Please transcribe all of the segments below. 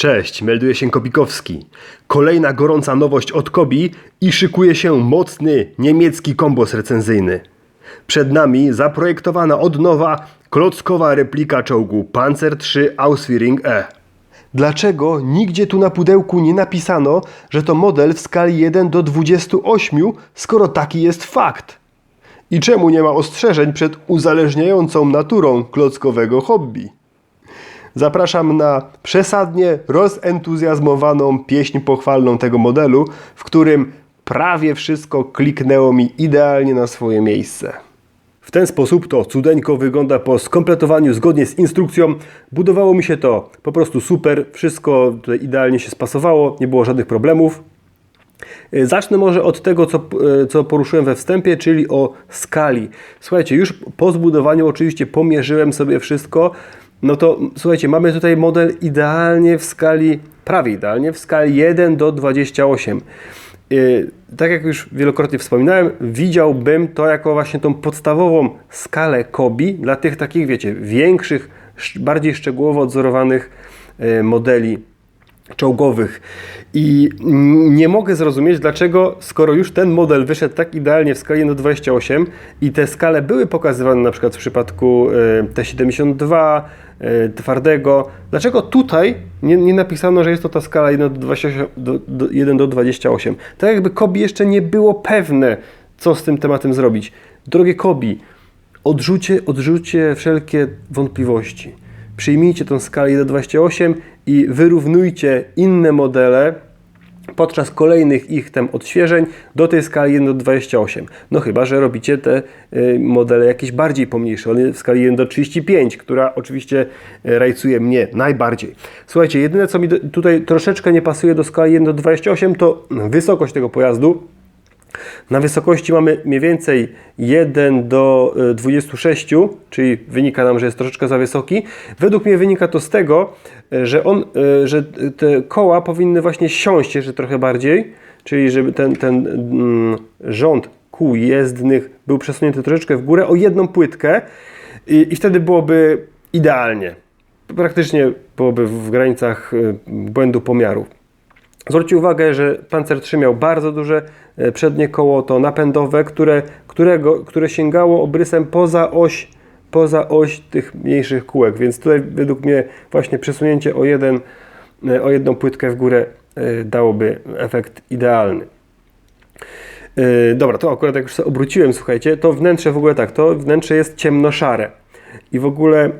Cześć, melduje się Kobikowski. Kolejna gorąca nowość od Kobi i szykuje się mocny niemiecki kombos recenzyjny. Przed nami zaprojektowana od nowa klockowa replika czołgu Panzer III Ausführung E. Dlaczego nigdzie tu na pudełku nie napisano, że to model w skali 1 do 28, skoro taki jest fakt? I czemu nie ma ostrzeżeń przed uzależniającą naturą klockowego hobby? Zapraszam na przesadnie rozentuzjazmowaną pieśń pochwalną tego modelu, w którym prawie wszystko kliknęło mi idealnie na swoje miejsce. W ten sposób to cudeńko wygląda po skompletowaniu zgodnie z instrukcją. Budowało mi się to po prostu super, wszystko idealnie się spasowało, nie było żadnych problemów. E, Zacznę może od tego, co, e, co poruszyłem we wstępie, czyli o skali. Słuchajcie, już po zbudowaniu oczywiście pomierzyłem sobie wszystko. No to słuchajcie, mamy tutaj model idealnie w skali, prawie idealnie, w skali 1 do 28. Yy, tak jak już wielokrotnie wspominałem, widziałbym to jako właśnie tą podstawową skalę Kobi dla tych takich, wiecie, większych, sz- bardziej szczegółowo odzorowanych yy, modeli czołgowych. I nie mogę zrozumieć, dlaczego, skoro już ten model wyszedł tak idealnie w skali 1 do 28 i te skale były pokazywane na przykład w przypadku y, T72, y, twardego, dlaczego tutaj nie, nie napisano, że jest to ta skala 1 do 28, do, do, 1 do 28? Tak jakby Kobi jeszcze nie było pewne, co z tym tematem zrobić. Drogie Kobi, odrzucie, odrzucie wszelkie wątpliwości. Przyjmijcie tą skalę 1 do 28 i wyrównujcie inne modele podczas kolejnych ich tam odświeżeń do tej skali 1 do 28. No chyba, że robicie te y, modele jakieś bardziej pomniejsze, one w skali 1 do 35, która oczywiście y, rajcuje mnie najbardziej. Słuchajcie, jedyne co mi tutaj troszeczkę nie pasuje do skali 1 do 28 to wysokość tego pojazdu. Na wysokości mamy mniej więcej 1 do y, 26, czyli wynika nam, że jest troszeczkę za wysoki. Według mnie wynika to z tego, y, że, on, y, że te koła powinny właśnie siąść jeszcze trochę bardziej, czyli żeby ten, ten mm, rząd kół jezdnych był przesunięty troszeczkę w górę o jedną płytkę i, i wtedy byłoby idealnie. Praktycznie byłoby w granicach y, błędu pomiaru. Zwróćcie uwagę, że Panzer III miał bardzo duże e, przednie koło to napędowe, które, którego, które sięgało obrysem poza oś, poza oś tych mniejszych kółek, więc tutaj według mnie właśnie przesunięcie o, jeden, e, o jedną płytkę w górę e, dałoby efekt idealny. Dobra, to akurat jak już obróciłem, słuchajcie, to wnętrze w ogóle tak, to wnętrze jest ciemnoszare i w ogóle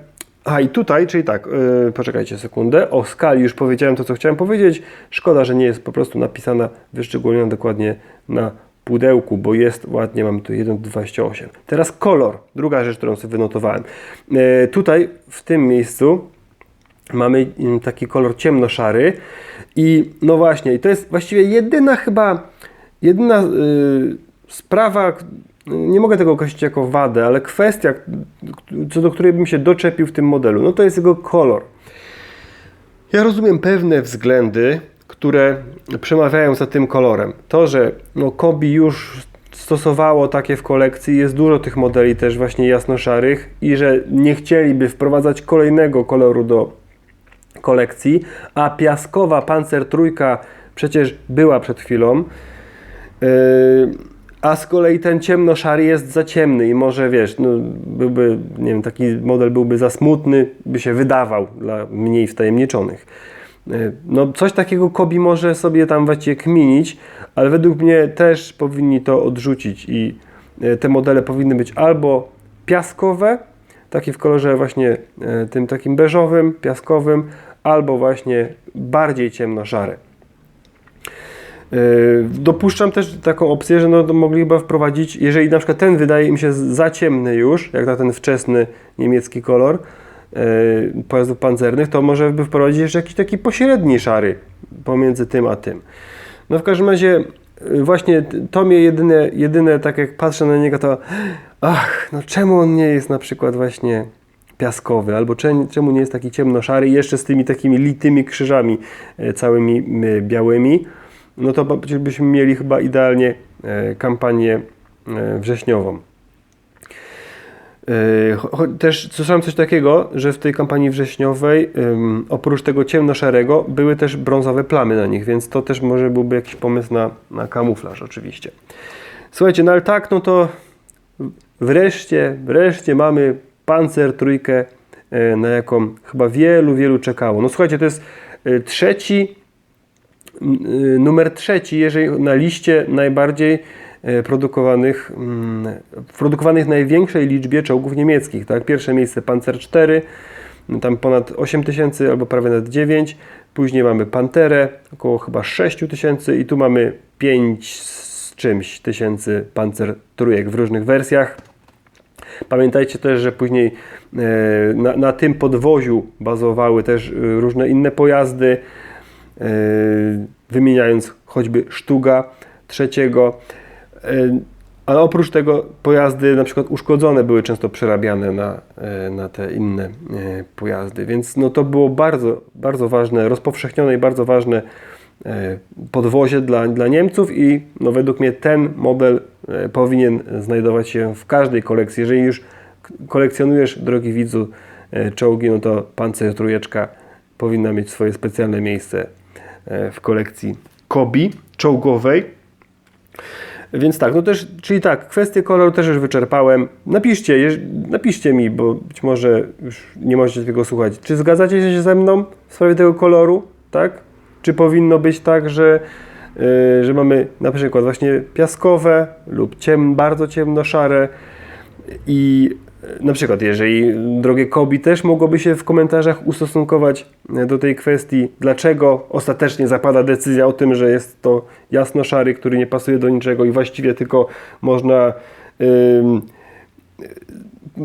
a i tutaj, czyli tak, yy, poczekajcie sekundę, o skali już powiedziałem to, co chciałem powiedzieć. Szkoda, że nie jest po prostu napisana, wyszczególniona dokładnie na pudełku, bo jest ładnie, mamy tu 1,28. Teraz kolor, druga rzecz, którą sobie wynotowałem. Yy, tutaj, w tym miejscu, mamy mm, taki kolor ciemnoszary i no właśnie, i to jest właściwie jedyna chyba, jedyna yy, sprawa, nie mogę tego określić jako wadę, ale kwestia, co do której bym się doczepił w tym modelu, no to jest jego kolor. Ja rozumiem pewne względy, które przemawiają za tym kolorem. To, że no, Kobi już stosowało takie w kolekcji, jest dużo tych modeli też właśnie jasno-szarych i że nie chcieliby wprowadzać kolejnego koloru do kolekcji, a piaskowa Panzer trójka przecież była przed chwilą. Yy, a z kolei ten ciemno-szary jest za ciemny i może wiesz, no, byłby, nie wiem, taki model byłby za smutny, by się wydawał dla mniej wtajemniczonych. Yy, No, coś takiego Kobi może sobie tam właściwie kminić, ale według mnie też powinni to odrzucić i yy, te modele powinny być albo piaskowe, takie w kolorze właśnie yy, tym takim beżowym, piaskowym, albo właśnie bardziej ciemno-szare. Yy, Dopuszczam też taką opcję, że no, mogli chyba wprowadzić, jeżeli na przykład ten wydaje mi się za ciemny już, jak na ten wczesny niemiecki kolor yy, pojazdów pancernych, to może by wprowadzić jeszcze jakiś taki pośredni szary pomiędzy tym a tym. No w każdym razie yy, właśnie to mnie jedyne, jedyne tak jak patrzę na niego to ach, no czemu on nie jest na przykład właśnie piaskowy, albo cze- czemu nie jest taki ciemno-szary jeszcze z tymi takimi litymi krzyżami całymi białymi, no to byśmy mieli chyba idealnie e, kampanię e, wrześniową. Cho- Też słyszałem coś takiego, że w tej kampanii wrześniowej oprócz tego ciemno-szarego były też brązowe plamy na nich, więc to też może byłby jakiś pomysł na, na kamuflaż oczywiście. Słuchajcie, no ale tak, no to wreszcie, wreszcie mamy Panzer trójkę, e, na jaką chyba wielu, wielu czekało. No słuchajcie, to jest e, trzeci, e, numer trzeci, jeżeli na liście najbardziej e, produkowanych, mm, produkowanych w największej liczbie czołgów niemieckich. Tak? Pierwsze miejsce Panzer 4, tam ponad 8 tysięcy albo prawie nad 9. Później mamy Panterę, około chyba 6 tysięcy i tu mamy 5 z czymś tysięcy Panzer trójek w różnych wersjach. Pamiętajcie też, że później e, na, na tym podwoziu bazowały też różne inne pojazdy, wymieniając choćby Sztuga trzeciego. E, Ale oprócz tego pojazdy na przykład uszkodzone były często przerabiane na, e, na te inne e, pojazdy, więc no to było bardzo, bardzo ważne, rozpowszechnione i bardzo ważne e, podwozie dla, dla Niemców i no według mnie ten model e, powinien znajdować się w każdej kolekcji. Jeżeli już kolekcjonujesz, drogi widzu, e, czołgi, no to Panzer trójeczka powinna mieć swoje specjalne miejsce e, w kolekcji Kobi czołgowej. Więc tak, no też, czyli tak, kwestię koloru też już wyczerpałem. Napiszcie, jeż- napiszcie mi, bo być może już nie możecie tego słuchać. Czy zgadzacie się ze mną w sprawie tego koloru, tak? Czy powinno być tak, że, yy, że mamy na przykład właśnie piaskowe lub ciem, bardzo ciemno-szare i e, na przykład, jeżeli drogie Kobi też mogłoby się w komentarzach ustosunkować e, do tej kwestii, dlaczego ostatecznie zapada decyzja o tym, że jest to jasno-szary, który nie pasuje do niczego i właściwie tylko można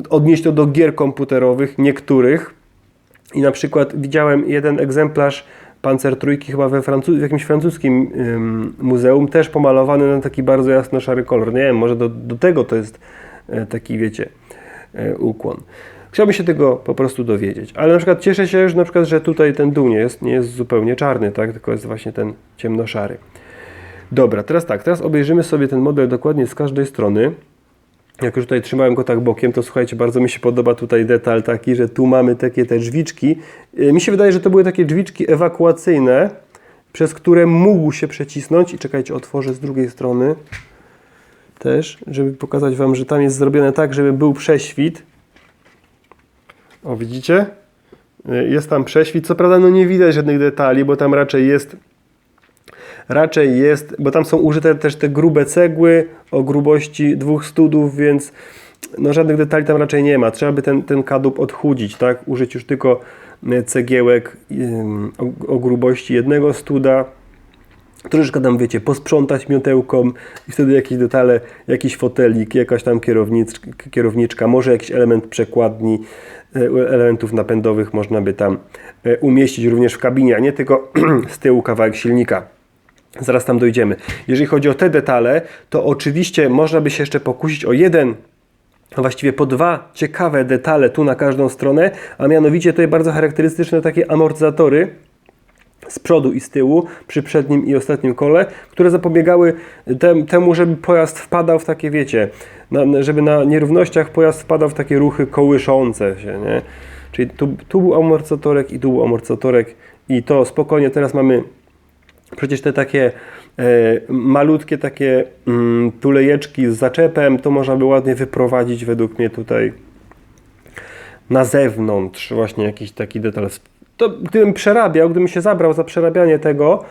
odnieść to do gier komputerowych, niektórych. I na przykład widziałem jeden egzemplarz Panzer trójki chyba we Francu- w jakimś francuskim ym, muzeum, też pomalowany na taki bardzo jasno-szary kolor. Nie wiem, może do, do tego to jest e, taki, wiecie, ukłon. Chciałbym się tego po prostu dowiedzieć. Ale na przykład cieszę się już na przykład, że tutaj ten dół nie jest, nie jest zupełnie czarny, tak? tylko jest właśnie ten ciemno-szary. Dobra, teraz tak, teraz obejrzymy sobie ten model dokładnie z każdej strony. Jak już tutaj trzymałem go tak bokiem, to słuchajcie, bardzo mi się podoba tutaj detal taki, że tu mamy takie te drzwiczki. Yy, Mi się wydaje, że to były takie drzwiczki ewakuacyjne, przez które mógł się przecisnąć. I czekajcie, otworzę z drugiej strony też, żeby pokazać Wam, że tam jest zrobione tak, żeby był prześwit. O, widzicie? Jest tam prześwit. Co prawda, no nie widać żadnych detali, bo tam raczej jest raczej jest, bo tam są użyte też te grube cegły o grubości dwóch studów, więc no żadnych detali tam raczej nie ma. Trzeba by ten, ten kadłub odchudzić, tak? Użyć już tylko e, cegiełek ym, o, o grubości jednego studa. Troszeczkę tam, wiecie, posprzątać miotełką i wtedy jakieś detale, jakiś fotelik, jakaś tam kierowniczka, może jakiś element przekładni, e, elementów napędowych można by tam e, umieścić również w kabinie, a nie tylko z tyłu kawałek silnika. Zaraz tam dojdziemy. Jeżeli chodzi o te detale, to oczywiście można by się jeszcze pokusić o jeden, a właściwie po dwa ciekawe detale tu na każdą stronę, a mianowicie tutaj bardzo charakterystyczne takie amortyzatory z przodu i z tyłu, przy przednim i ostatnim kole, które zapobiegały tem, temu, żeby pojazd wpadał w takie, wiecie, na, żeby na nierównościach pojazd wpadał w takie ruchy kołyszące się, nie? Czyli tu, tu był amortyzatorek i tu był amortyzatorek i to spokojnie teraz mamy Przecież te takie e, malutkie takie mm, tulejeczki z zaczepem, to można by ładnie wyprowadzić według mnie tutaj na zewnątrz właśnie jakiś taki detal. To gdybym przerabiał, gdybym się zabrał za przerabianie tego,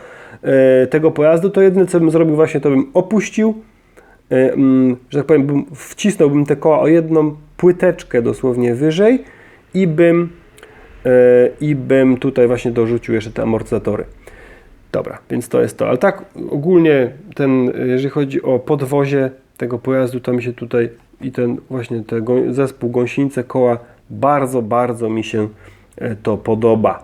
e, tego pojazdu, to jedyne co bym zrobił właśnie to bym opuścił, e, mm, że tak powiem, bym, wcisnąłbym te koła o jedną płyteczkę dosłownie wyżej i bym, e, i bym tutaj właśnie dorzucił jeszcze te amortyzatory. Dobra, więc to jest to. Ale tak ogólnie ten, jeżeli chodzi o podwozie tego pojazdu, to mi się tutaj i ten właśnie ten zespół gąsienice koła bardzo, bardzo mi się to podoba.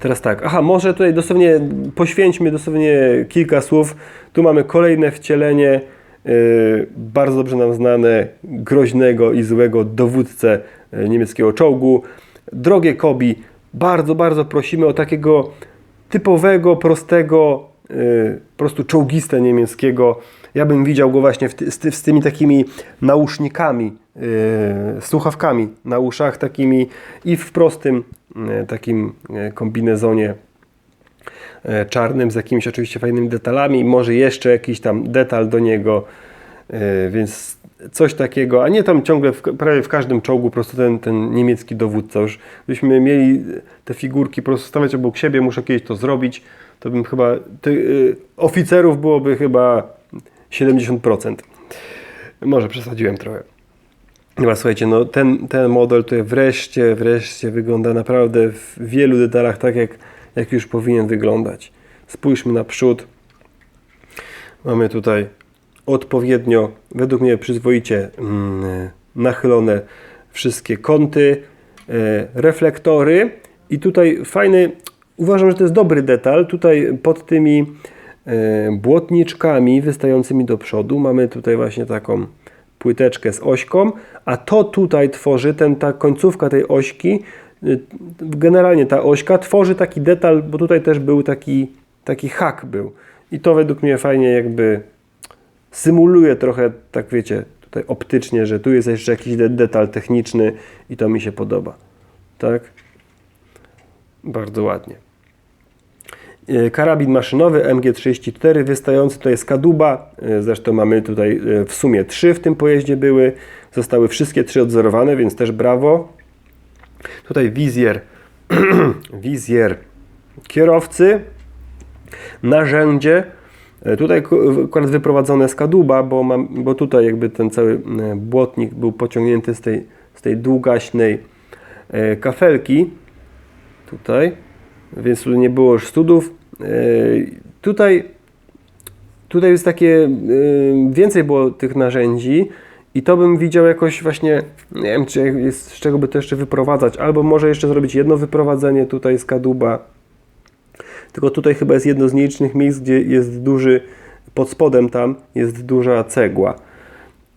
Teraz tak, aha, może tutaj dosłownie poświęćmy dosłownie kilka słów. Tu mamy kolejne wcielenie yy, bardzo dobrze nam znane groźnego i złego dowódcę e, niemieckiego czołgu. Drogie Kobi, bardzo, bardzo prosimy o takiego typowego, prostego, po prostu czołgistę niemieckiego Ja bym widział go właśnie ty, z, ty, z tymi takimi nausznikami, yy, słuchawkami na uszach takimi i w prostym yy, takim yy, kombinezonie yy, czarnym z jakimiś oczywiście fajnymi detalami, może jeszcze jakiś tam detal do niego, więc coś takiego, a nie tam ciągle w, prawie w każdym czołgu po prostu ten, ten niemiecki dowódca. Już byśmy mieli te figurki po prostu stawiać obok siebie, muszę kiedyś to zrobić, to bym chyba, ty, yy, oficerów byłoby chyba 70%. Może przesadziłem trochę. Chyba słuchajcie, no ten, ten model tutaj wreszcie, wreszcie wygląda naprawdę w wielu detalach tak, jak, jak już powinien wyglądać. Spójrzmy na przód. Mamy tutaj odpowiednio, według mnie przyzwoicie mm, nachylone wszystkie kąty, e, reflektory i tutaj fajny, uważam, że to jest dobry detal, tutaj pod tymi błotniczkami wystającymi do przodu mamy tutaj właśnie taką płyteczkę z ośką, a to tutaj tworzy, ten, ta końcówka tej ośki, y, generalnie ta ośka tworzy taki detal, bo tutaj też był taki, taki hak był i to według mnie fajnie jakby symuluje trochę, tak wiecie, tutaj optycznie, że tu jest jeszcze jakiś de detal techniczny i to mi się podoba. Tak? Bardzo ładnie. E, Karabin maszynowy MG34 wystający tutaj z kaduba. E, Zresztą mamy tutaj e, w sumie trzy w tym pojeździe były. Zostały wszystkie trzy odzorowane, więc też brawo. Tutaj wizjer, wizjer kierowcy, narzędzie. Tutaj ku- akurat wyprowadzone z kadłuba, bo, mam, bo tutaj jakby ten cały błotnik był pociągnięty z tej, z tej długaśnej kafelki. Tutaj, więc tu nie było już studów. E, Tutaj, tutaj jest takie, e, więcej było tych narzędzi i to bym widział jakoś właśnie, nie wiem czy jest, z czego by to jeszcze wyprowadzać, albo może jeszcze zrobić jedno wyprowadzenie tutaj z kadłuba, tylko tutaj chyba jest jedno z nielicznych miejsc, gdzie jest duży, pod spodem tam jest duża cegła.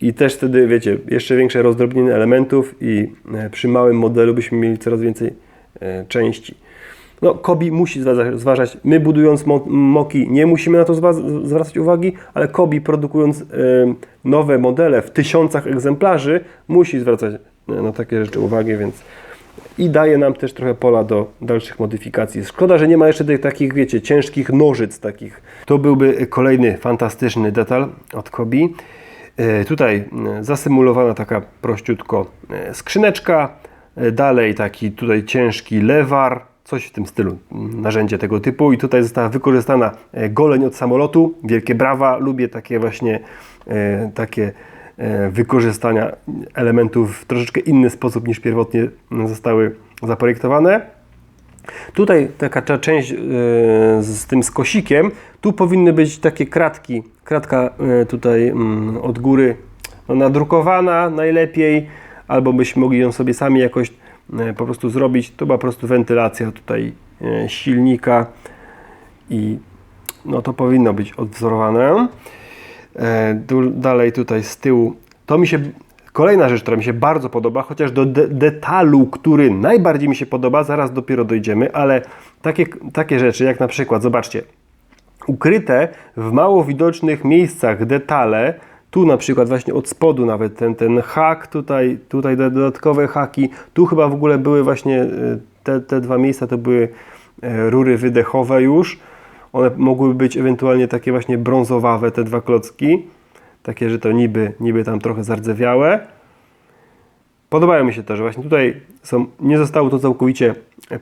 I też wtedy, wiecie, jeszcze większe rozdrobnienie elementów i e, przy małym modelu byśmy mieli coraz więcej części. No, Kobi musi zwa- zważać. My budując mo- Moki nie musimy na to zwracać uwagi, ale Kobi produkując nowe modele w tysiącach egzemplarzy musi zwracać e, na takie rzeczy uwagę, więc i daje nam też trochę pola do dalszych modyfikacji. Szkoda, że nie ma jeszcze tych takich, wiecie, ciężkich nożyc takich. To byłby kolejny fantastyczny detal od Kobi. E, Tutaj e, zasymulowana taka prościutko skrzyneczka, dalej taki tutaj ciężki lewar, coś w tym stylu, m, narzędzie tego typu. I tutaj została wykorzystana e, goleń od samolotu, wielkie brawa, lubię takie właśnie e, takie e, wykorzystania elementów w troszeczkę inny sposób niż pierwotnie zostały zaprojektowane. Tutaj taka ta część z tym skosikiem, tu powinny być takie kratki, kratka tutaj mm, od góry no, nadrukowana najlepiej, albo byśmy mogli ją sobie sami jakoś po prostu zrobić. To była po prostu wentylacja tutaj e, silnika i no to powinno być odwzorowane. E, dalej tutaj z tyłu. To mi się. Kolejna rzecz, która mi się bardzo podoba, chociaż do de- detalu, który najbardziej mi się podoba, zaraz dopiero dojdziemy, ale takie, takie rzeczy, jak na przykład, zobaczcie, ukryte w mało widocznych miejscach detale, tu na przykład właśnie od spodu nawet ten, ten hak, tutaj, tutaj dodatkowe haki, tu chyba w ogóle były właśnie e, te, te dwa miejsca to były e, rury wydechowe już, one mogłyby być ewentualnie takie właśnie brązowawe, te dwa klocki, takie, że to niby, niby tam trochę zardzewiałe. Podobają mi się też, właśnie tutaj są, nie zostało to całkowicie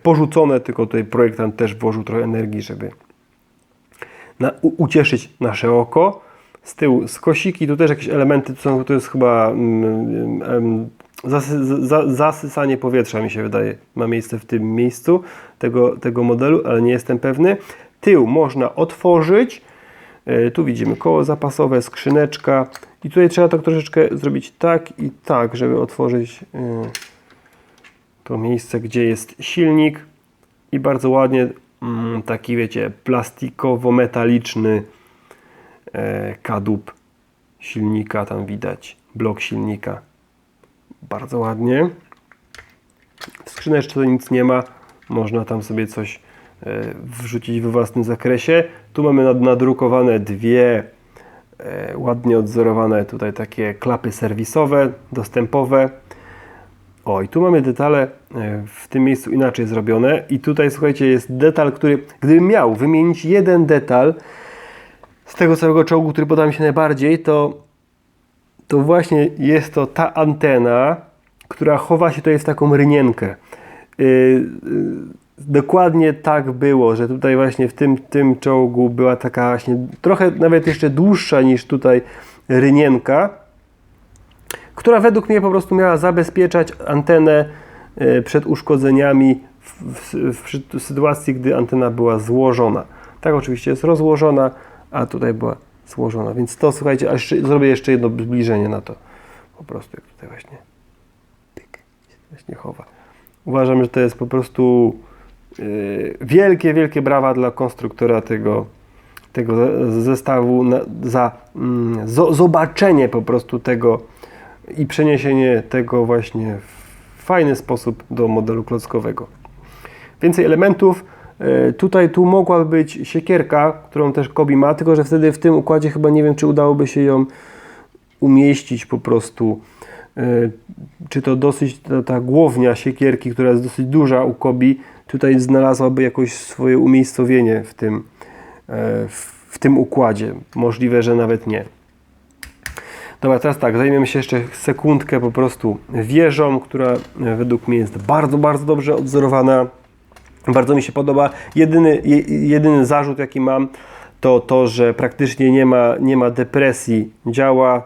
porzucone, tylko tutaj projektant też włożył trochę energii, żeby na, u, ucieszyć nasze oko. Z tyłu skosiki, tu też jakieś elementy, to, są, to jest chyba mm, em, zasy, za, zasysanie powietrza mi się wydaje, ma miejsce w tym miejscu tego, tego modelu, ale nie jestem pewny. Tył można otworzyć, E, tu widzimy koło zapasowe, skrzyneczka. I tutaj trzeba tak troszeczkę zrobić tak i tak, żeby otworzyć e, to miejsce, gdzie jest silnik. I bardzo ładnie mm, taki wiecie plastikowo-metaliczny kadłub silnika tam widać, blok silnika. Bardzo ładnie. W skrzyneczce nic nie ma. Można tam sobie coś e, wrzucić we własnym zakresie. Tu mamy nad- nadrukowane dwie e, ładnie odzorowane tutaj takie klapy serwisowe, dostępowe. O, i tu mamy detale e, w tym miejscu inaczej zrobione. I tutaj, słuchajcie, jest detal, który, gdybym miał wymienić jeden detal z tego całego czołgu, który podoba mi się najbardziej, to, to właśnie jest to ta antena, która chowa się tutaj w taką rynienkę. Yy, yy, dokładnie tak było, że tutaj właśnie w tym, tym czołgu była taka właśnie trochę nawet jeszcze dłuższa niż tutaj rynienka, która według mnie po prostu miała zabezpieczać antenę yy, przed uszkodzeniami w, w, w sytuacji, gdy antena była złożona. Tak oczywiście jest rozłożona, a tutaj była złożona, więc to słuchajcie, aż zrobię jeszcze jedno zbliżenie na to. Po prostu jak tutaj właśnie właśnie chowa. Uważam, że to jest po prostu yy, wielkie, wielkie brawa dla konstruktora tego, tego zestawu na, za mm, zobaczenie po prostu tego i przeniesienie tego właśnie w fajny sposób do modelu klockowego. Więcej elementów. Yy, tutaj tu mogła być siekierka, którą też Kobi ma, tylko że wtedy w tym układzie chyba nie wiem, czy udałoby się ją umieścić po prostu E, czy to dosyć ta, ta głownia siekierki, która jest dosyć duża u Kobi, tutaj znalazłaby jakoś swoje umiejscowienie w tym, e, w tym układzie. Możliwe, że nawet nie. Dobra, teraz tak, zajmiemy się jeszcze sekundkę po prostu wieżą, która według mnie jest bardzo, bardzo dobrze odzorowana. Bardzo mi się podoba. Jedyny, jedyny zarzut, jaki mam, to to, że praktycznie nie ma, nie ma depresji. Działa,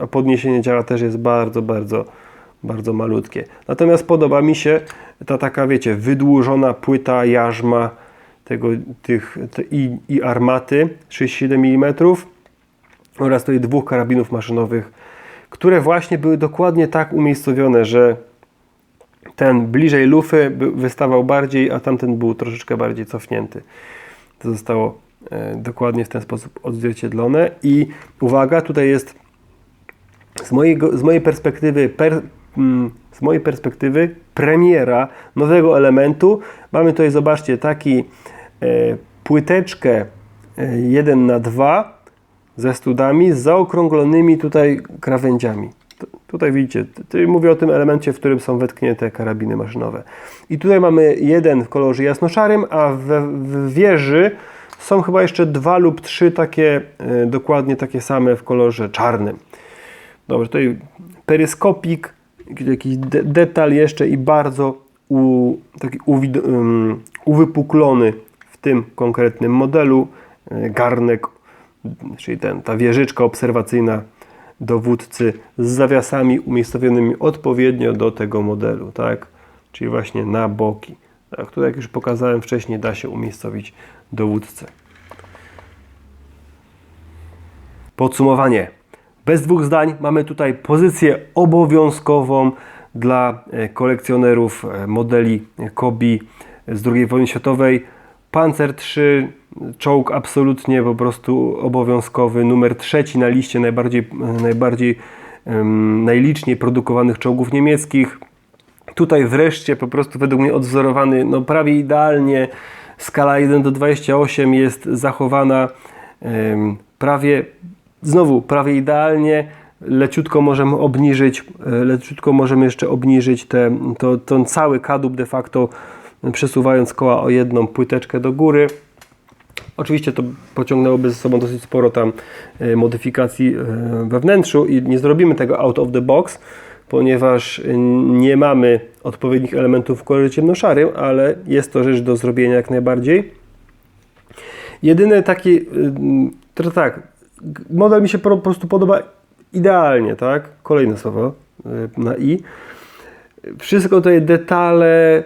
a podniesienie działa też jest bardzo, bardzo, bardzo malutkie. Natomiast podoba mi się ta taka, wiecie, wydłużona płyta jarzma tego, tych, te, i, i armaty 67 mm oraz tutaj dwóch karabinów maszynowych, które właśnie były dokładnie tak umiejscowione, że ten bliżej lufy wystawał bardziej, a tamten był troszeczkę bardziej cofnięty. To zostało E, dokładnie w ten sposób odzwierciedlone i uwaga, tutaj jest z, mojego, z mojej perspektywy per, mm, z mojej perspektywy premiera nowego elementu. Mamy tutaj, zobaczcie, taki e, płyteczkę 1 e, na 2 ze studami z zaokrąglonymi tutaj krawędziami. Tutaj widzicie, mówię o tym elemencie, w którym są wetknięte karabiny maszynowe. I tutaj mamy jeden w kolorze jasnoszarym, a w, w wieży są chyba jeszcze dwa lub trzy takie, e, dokładnie takie same w kolorze czarnym. Dobrze, tutaj peryskopik, jakiś de detal jeszcze i bardzo u, taki um, uwypuklony w tym konkretnym modelu e, garnek, czyli ten, ta wieżyczka obserwacyjna dowódcy z zawiasami umiejscowionymi odpowiednio do tego modelu, tak? Czyli właśnie na boki. Tak, jak już pokazałem wcześniej, da się umiejscowić dowódcę. Podsumowanie. Bez dwóch zdań mamy tutaj pozycję obowiązkową dla e, kolekcjonerów e, modeli Kobi z II wojny światowej. Panzer III, czołg absolutnie po prostu obowiązkowy, numer trzeci na liście najbardziej, najbardziej um, najliczniej produkowanych czołgów niemieckich. Tutaj wreszcie po prostu według mnie odzorowany no prawie idealnie skala 1 do 28 jest zachowana um, prawie znowu prawie idealnie leciutko możemy obniżyć, e, leciutko możemy jeszcze obniżyć te, to, ten cały kadłub de facto przesuwając koła o jedną płyteczkę do góry. Oczywiście to pociągnęłoby ze sobą dosyć sporo tam e, modyfikacji e, we wnętrzu i nie zrobimy tego out of the box, ponieważ nie mamy odpowiednich elementów w kolorze ciemnoszarym, ale jest to rzecz do zrobienia jak najbardziej. Jedyny taki, to tak, model mi się po prostu podoba idealnie, tak? Kolejne słowo na i. Wszystko tutaj detale,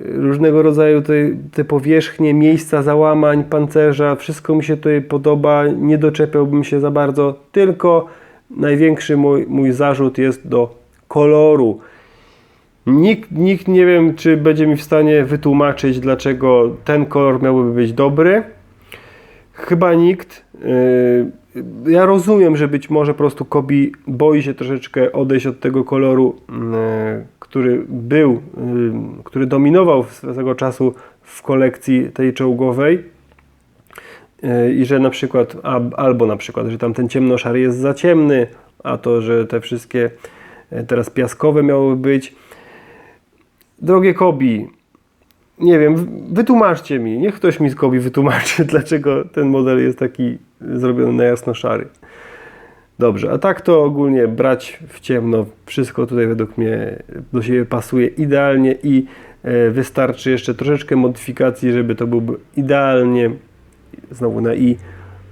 różnego rodzaju tutaj te powierzchnie, miejsca załamań, pancerza, wszystko mi się tutaj podoba, nie doczepiałbym się za bardzo, tylko największy mój, mój zarzut jest do koloru. Nikt, nikt nie wiem, czy będzie mi w stanie wytłumaczyć, dlaczego ten kolor miałby być dobry. Chyba nikt. Yy, ja rozumiem, że być może po prostu Kobi boi się troszeczkę odejść od tego koloru, e, który był, y, który dominował swego czasu w kolekcji tej czołgowej. Yy, I że na przykład, albo na przykład, że tam ten ciemnoszary jest za ciemny, a to, że te wszystkie e, teraz piaskowe miałyby być. Drogie Kobi, nie wiem, wytłumaczcie mi, niech ktoś mi z Kobi wytłumaczy, dlaczego ten model jest taki zrobiony na jasno szary. Dobrze, a tak to ogólnie brać w ciemno, wszystko tutaj według mnie do siebie pasuje idealnie i e, wystarczy jeszcze troszeczkę modyfikacji, żeby to byłby idealnie, znowu na i,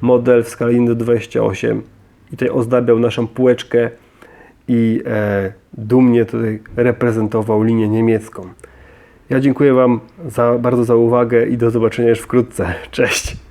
model w skali 1 do 28 i tutaj ozdabiał naszą półeczkę i e, dumnie tutaj reprezentował linię niemiecką. Ja dziękuję Wam za, bardzo za uwagę i do zobaczenia już wkrótce. Cześć!